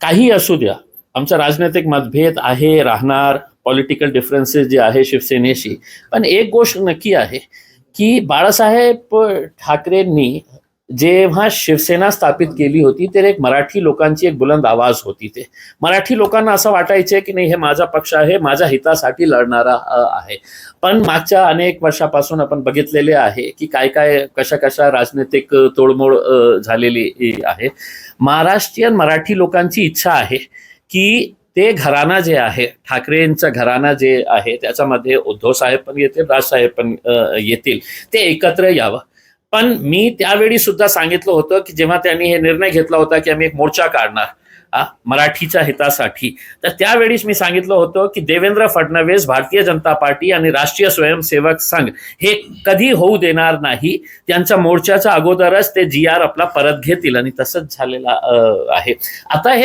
काही असू द्या आमचा राजनैतिक मतभेद आहे राहणार पॉलिटिकल डिफरन्सेस जे आहे शिवसेनेशी. पण एक गोष्ट नक्की आहे की बाळासाहेब ठाकरेंनी जेव्हा शिवसेना स्थापित केली होती तर एक मराठी लोकांची एक बुलंद आवाज होती ते. मराठी लोकांना असं वाटायचं की नाही हे माझा पक्ष आहे माझ्या हितासाठी लढणारा आहे. पण मागच्या अनेक वर्षापासून आपण बघितलेले आहे की काय काय कशा कशा राजनैतिक तोडमोड झालेली आहे. महाराष्ट्रीयन मराठी लोकांची इच्छा आहे की ते घराणा जे आहे ठाकरेंचं घराणा जे आहे त्याच्यामध्ये उद्धव साहेब पण येतील राजसाहेब पण येतील. ते एकत्र यावं. पण मी त्यावेळी सुद्धा सांगितलं होतं की जेव्हा त्यांनी हे निर्णय घेतला होता की आम्ही एक मोर्चा काढणार मराठीच्या हितासाठी तर त्यावेळीच मी सांगितलं होतं की देवेंद्र फडणवीस भारतीय जनता पार्टी आणि राष्ट्रीय स्वयंसेवक संघ हे कधी होऊ देणार नाही त्यांच्या मोर्चाच्या अगोदरच ते जी आर आपला परत घेतील आणि तसंच झालेला आहे. आता हे